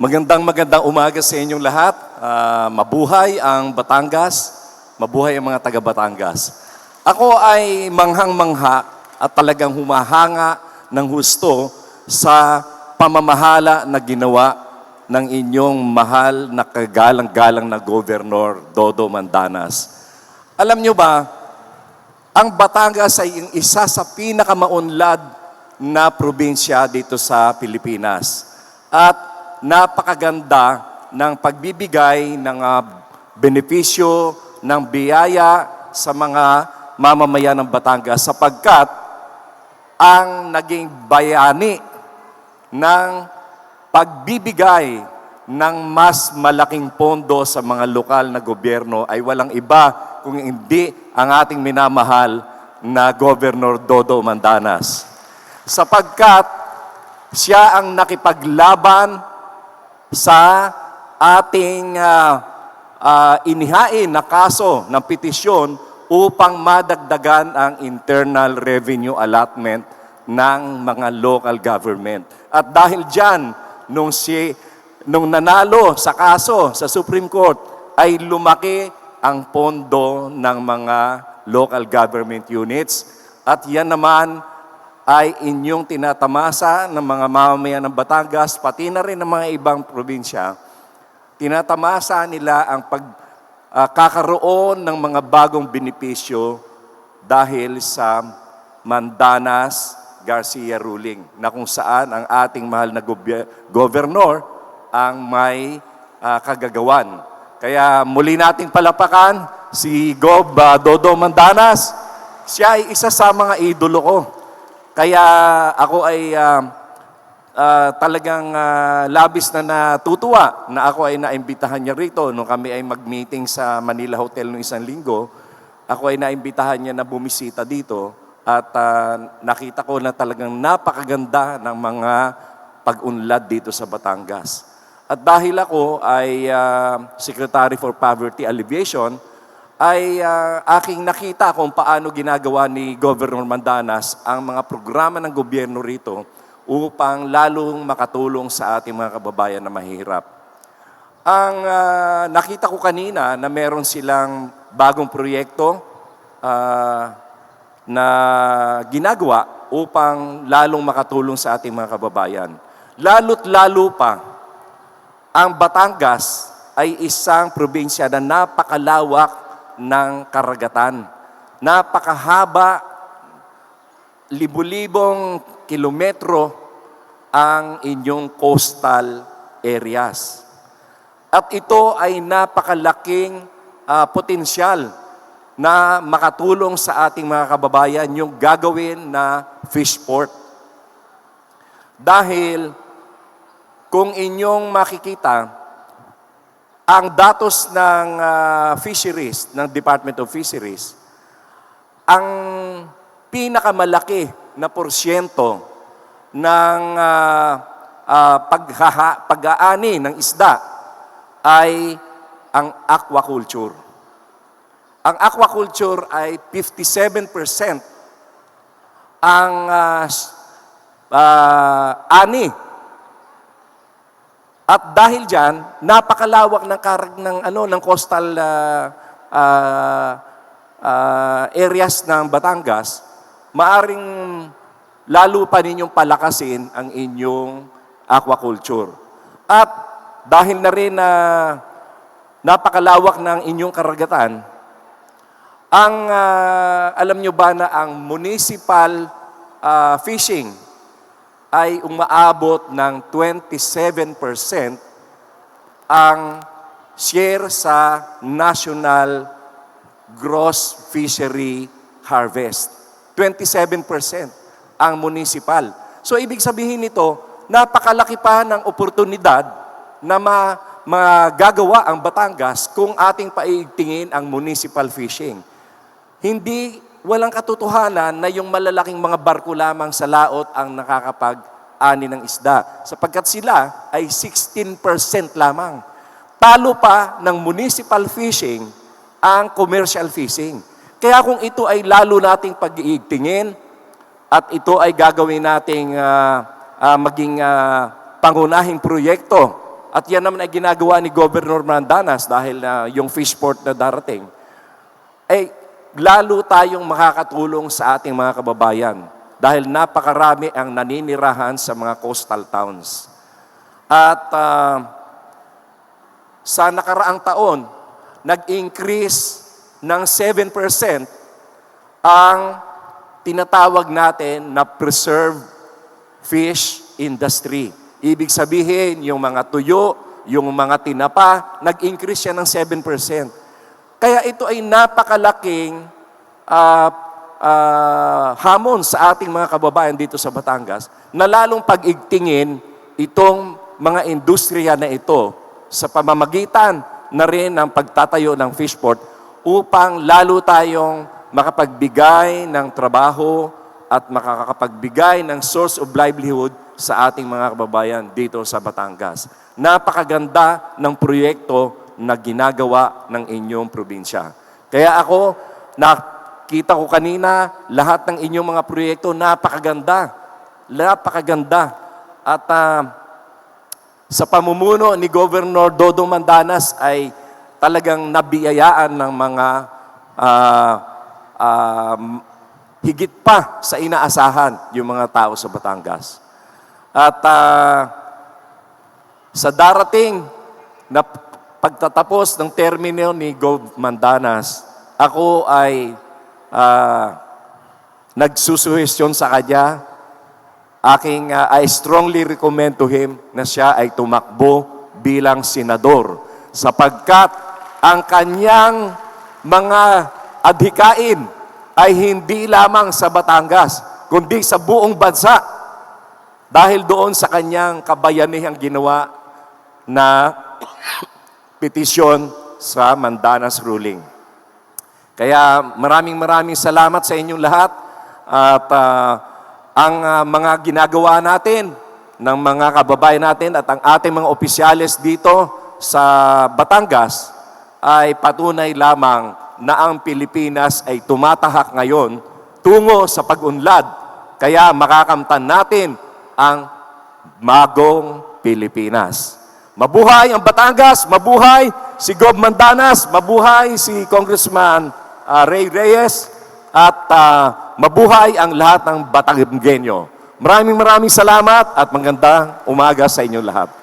Magandang magandang umaga sa inyong lahat. Ah, mabuhay ang Batangas, mabuhay ang mga taga Batangas. Ako ay manghang-mangha at talagang humahanga ng husto sa pamamahala na ginawa ng inyong mahal na kagalang-galang na Governor Dodo Mandanas. Alam nyo ba, ang Batangas ay isa sa pinakamaunlad na probinsya dito sa Pilipinas. At napakaganda ng pagbibigay ng ah, benepisyo, ng biyaya sa mga mamamayan ng Batangas sapagkat ang naging bayani ng pagbibigay ng mas malaking pondo sa mga lokal na gobyerno ay walang iba kung hindi ang ating minamahal na Governor Dodo Mandanas. Sapagkat siya ang nakipaglaban sa ating ah, ah, inihain na kaso ng petisyon upang madagdagan ang internal revenue allotment ng mga local government. At dahil dyan, nung, si, nung nanalo sa kaso sa Supreme Court, ay lumaki ang pondo ng mga local government units. At yan naman ay inyong tinatamasa ng mga mamamayan ng Batangas, pati na rin ng mga ibang probinsya, tinatamasa nila ang pagkakaroon ng mga bagong benepisyo dahil sa Mandanas Garcia ruling na kung saan ang ating mahal na governor ang may ah, kagagawan. Kaya muli nating palapakan si Gob ah, Dodo Mandanas. Siya ay isa sa mga idolo ko. Kaya ako ay ah, ah, talagang ah, labis na natutuwa na ako ay naimbitahan niya rito nung kami ay mag-meeting sa Manila Hotel noong isang linggo. Ako ay naimbitahan niya na bumisita dito at ah, nakita ko na talagang napakaganda ng mga pag-unlad dito sa Batangas. At dahil ako ay ah, Secretary for Poverty Alleviation, ay ah, aking nakita kung paano ginagawa ni Governor Mandanas ang mga programa ng gobyerno rito upang lalong makatulong sa ating mga kababayan na mahirap. Ang ah, nakita ko kanina na meron silang bagong proyekto ah, na ginagawa upang lalong makatulong sa ating mga kababayan. Lalo't lalo pa, ang Batangas ay isang probinsya na napakalawak ng karagatan. Napakahaba, libu-libong kilometro ang inyong coastal areas. At ito ay napakalaking ah, potensyal na makatulong sa ating mga kababayan yung gagawin na fish port. Dahil kung inyong makikita, ang datos ng ah, fisheries, ng Department of Fisheries, ang pinakamalaki na porsyento ng ah, paghaha, pag-aani ng isda ay ang aquaculture. Ang aquaculture ay 57% ang s- ah, ani. At dahil diyan, napakalawak ng karag ng ano ng coastal ah, ah, ah, areas ng Batangas, maaring lalo pa ninyong palakasin ang inyong aquaculture. At dahil na rin na napakalawak ng inyong karagatan, ang ah, alam nyo ba na ang municipal ah, fishing ay umaabot ng 27% ang share sa national gross fishery harvest. 27% ang municipal. So ibig sabihin nito, napakalaki pa ng oportunidad na ma magagawa ang Batangas kung ating paigtingin ang municipal fishing. Hindi walang katotohanan na yung malalaking mga barko lamang sa laot ang nakakapag-ani ng isda. Sapagkat sila ay 16% lamang. Talo pa ng municipal fishing ang commercial fishing. Kaya kung ito ay lalo nating pag-iigtingin at ito ay gagawin nating ah, ah, maging ah, pangunahing proyekto at yan naman ay ginagawa ni Governor Mandanas dahil na yung fishport na darating, eh, lalo tayong makakatulong sa ating mga kababayan dahil napakarami ang naninirahan sa mga coastal towns. At ah, sa nakaraang taon, nag-increase ng 7% ang tinatawag natin na preserved fish industry. Ibig sabihin, yung mga tuyo, yung mga tinapa, nag-increase siya ng 7%. Ito ay napakalaking ah, ah, hamon sa ating mga kababayan dito sa Batangas na lalong pag-igtingin itong mga industriya na ito sa pamamagitan na rin ng pagtatayo ng fishport upang lalo tayong makapagbigay ng trabaho at makakapagbigay ng source of livelihood sa ating mga kababayan dito sa Batangas. Napakaganda ng proyekto na ginagawa ng inyong probinsya. Kaya ako, nakita ko kanina, lahat ng inyong mga proyekto, napakaganda. Napakaganda. At ah, sa pamumuno ni Governor Dodo Mandanas ay talagang nabiyayaan ng mga ah, ah, higit pa sa inaasahan yung mga tao sa Batangas. At ah, sa darating na pagtatapos ng termino ni Gov. Mandanas, ako ay ah, nagsusuhestyon sa kanya aking uh, I strongly recommend to him na siya ay tumakbo bilang senador sapagkat ang kanyang mga adhikain ay hindi lamang sa Batangas kundi sa buong bansa dahil doon sa kanyang kabayanihang ginawa na petisyon sa Mandanas ruling. Kaya maraming maraming salamat sa inyong lahat at ah, ang ah, mga ginagawa natin ng mga kababayan natin at ang ating mga opisyales dito sa Batangas ay patunay lamang na ang Pilipinas ay tumatahak ngayon tungo sa pag-unlad. Kaya makakamtan natin ang magong Pilipinas. Mabuhay ang Batangas, mabuhay si Gob Mandanas, mabuhay si Congressman ah, Ray Reyes, at ah, mabuhay ang lahat ng Batanggenyo. Maraming maraming salamat at magandang umaga sa inyong lahat.